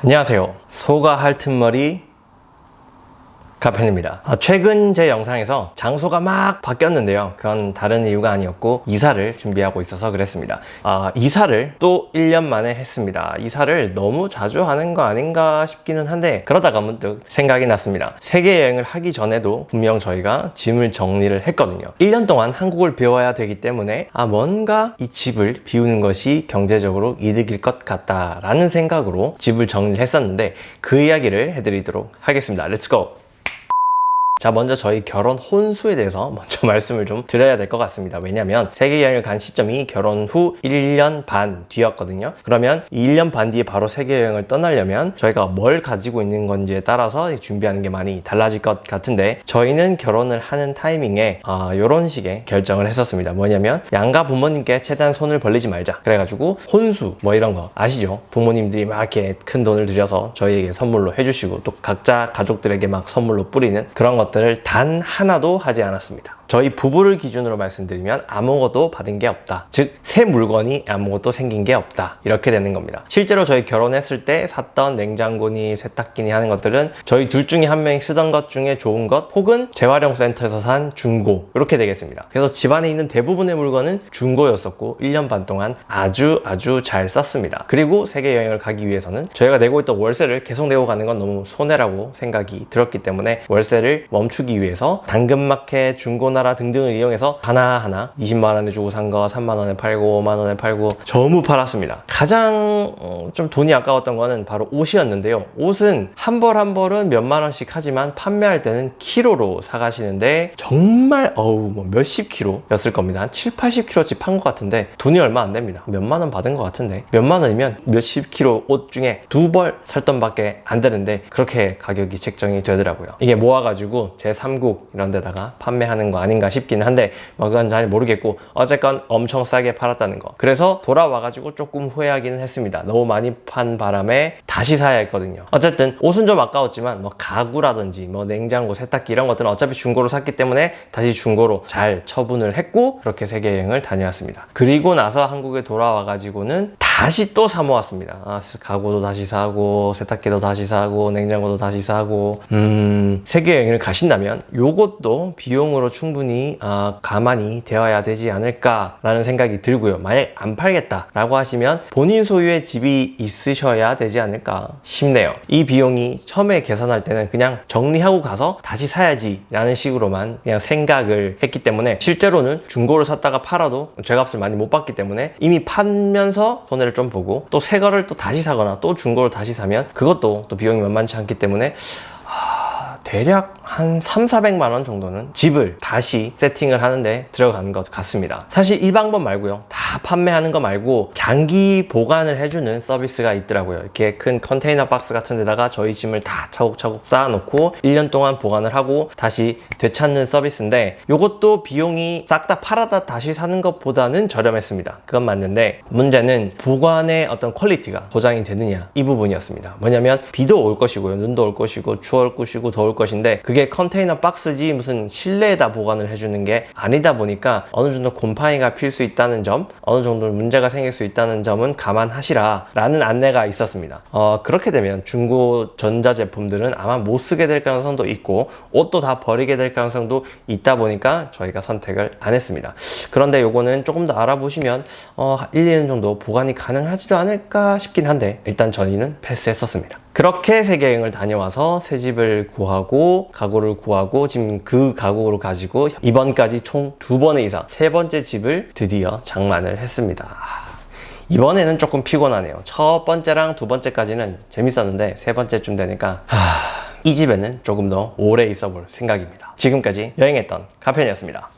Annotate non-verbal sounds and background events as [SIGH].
안녕하세요. 소가 핥은 머리 카펜입니다. 아, 최근 제 영상에서 장소가 막 바뀌었는데요. 그건 다른 이유가 아니었고 이사를 준비하고 있어서 그랬습니다. 아, 이사를 또 1년 만에 했습니다. 이사를 너무 자주 하는 거 아닌가 싶기는 한데 그러다가 문득 생각이 났습니다. 세계 여행을 하기 전에도 분명 저희가 짐을 정리를 했거든요. 1년 동안 한국을 비워야 되기 때문에 아 뭔가 이 집을 비우는 것이 경제적으로 이득일 것 같다라는 생각으로 집을 정리를 했었는데 그 이야기를 해드리도록 하겠습니다. 렛츠고! 자, 먼저 저희 결혼 혼수에 대해서 먼저 [LAUGHS] 말씀을 좀 드려야 될 것 같습니다. 왜냐면 세계 여행을 간 시점이 결혼 후 1년 반 뒤였거든요. 그러면 이 1년 반 뒤에 바로 세계 여행을 떠나려면 저희가 뭘 가지고 있는 건지에 따라서 준비하는 게 많이 달라질 것 같은데 저희는 결혼을 하는 타이밍에 아, 이런 식의 결정을 했었습니다. 뭐냐면 양가 부모님께 최대한 손을 벌리지 말자. 그래가지고 혼수 뭐 이런 거 아시죠? 부모님들이 막 이렇게 큰 돈을 들여서 저희에게 선물로 해주시고 또 각자 가족들에게 막 선물로 뿌리는 그런 것 것들을 단 하나도 하지 않았습니다. 저희 부부를 기준으로 말씀드리면 아무것도 받은 게 없다. 즉, 새 물건이 아무것도 생긴 게 없다. 이렇게 되는 겁니다. 실제로 저희 결혼했을 때 샀던 냉장고니 세탁기니 하는 것들은 저희 둘 중에 한 명이 쓰던 것 중에 좋은 것 혹은 재활용 센터에서 산 중고 이렇게 되겠습니다. 그래서 집안에 있는 대부분의 물건은 중고였었고 1년 반 동안 아주 아주 잘 썼습니다. 그리고 세계 여행을 가기 위해서는 저희가 내고 있던 월세를 계속 내고 가는 건 너무 손해라고 생각이 들었기 때문에 월세를 멈추기 위해서 당근마켓 중고나 나라 등등을 이용해서 하나하나 20만원에 주고 산 거 3만원에 팔고 5만원에 팔고 전부 팔았습니다. 가장 어, 좀 돈이 아까웠던 거는 바로 옷이었는데요. 옷은 한 벌 한 벌은 몇만 원씩 하지만 판매할 때는 키로로 사가시는데 정말 어우 뭐 몇십 키로였을 겁니다. 한 7, 80 키로치 판 것 같은데 돈이 얼마 안 됩니다. 몇만 원 받은 것 같은데 몇만 원이면 몇십 키로 옷 중에 두 벌 살 돈 밖에 안 되는데 그렇게 가격이 책정이 되더라고요. 이게 모아가지고 제 3국 이런 데다가 판매하는 거 아 닌가 싶기는 한데 뭐 그건 잘 모르겠고 어쨌건 엄청 싸게 팔았다는 거. 그래서 돌아와가지고 조금 후회하기는 했습니다. 너무 많이 판 바람에 다시 사야 했거든요. 어쨌든 옷은 좀 아까웠지만 뭐 가구라든지 뭐 냉장고 세탁기 이런 것들은 어차피 중고로 샀기 때문에 다시 중고로 잘 처분을 했고 그렇게 세계 여행을 다녀왔습니다. 그리고 나서 한국에 돌아와가지고는 다시 또 사 모았습니다. 아, 가구도 다시 사고, 세탁기도 다시 사고, 냉장고도 다시 사고, 음, 세계 여행을 가신다면 요것도 비용으로 충분히 아, 가만히 되어야 되지 않을까라는 생각이 들고요. 만약 안 팔겠다라고 하시면 본인 소유의 집이 있으셔야 되지 않을까 싶네요. 이 비용이 처음에 계산할 때는 그냥 정리하고 가서 다시 사야지라는 식으로만 그냥 생각을 했기 때문에 실제로는 중고를 샀다가 팔아도 죄값을 많이 못 받기 때문에 이미 팔면서 손해 를 손해를 좀 보고 또 새 거를 또 다시 사거나 또 중고를 다시 사면 그것도 또 비용이 만만치 않기 때문에 하... 대략 한 3, 400만 원 정도는 집을 다시 세팅을 하는데 들어간 것 같습니다. 사실 이 방법 말고요. 다 판매하는 거 말고 장기 보관을 해주는 서비스가 있더라고요. 이렇게 큰 컨테이너 박스 같은 데다가 저희 짐을 다 차곡차곡 쌓아놓고 1년 동안 보관을 하고 다시 되찾는 서비스인데 이것도 비용이 싹 다 팔아다 다시 사는 것보다는 저렴했습니다. 그건 맞는데 문제는 보관의 어떤 퀄리티가 보장이 되느냐 이 부분이었습니다. 뭐냐면 비도 올 것이고요. 눈도 올 것이고 추울 것이고 더울 것인데 그게 컨테이너 박스지 무슨 실내에다 보관을 해주는 게 아니다 보니까 어느 정도 곰팡이가 필 수 있다는 점, 어느 정도 문제가 생길 수 있다는 점은 감안하시라 라는 안내가 있었습니다. 어, 그렇게 되면 중고 전자제품들은 아마 못 쓰게 될 가능성도 있고 옷도 다 버리게 될 가능성도 있다 보니까 저희가 선택을 안 했습니다. 그런데 요거는 조금 더 알아보시면 어, 1, 2년 정도 보관이 가능하지도 않을까 싶긴 한데 일단 저희는 패스했었습니다. 그렇게 세계 여행을 다녀와서 새 집을 구하고 가구를 구하고 지금 그 가구를 가지고 이번까지 총 두 번의 이상 세 번째 집을 드디어 장만을 했습니다. 이번에는 조금 피곤하네요. 첫 번째랑 두 번째까지는 재밌었는데 세 번째쯤 되니까 하... 이 집에는 조금 더 오래 있어 볼 생각입니다. 지금까지 여행했던 카펜이었습니다.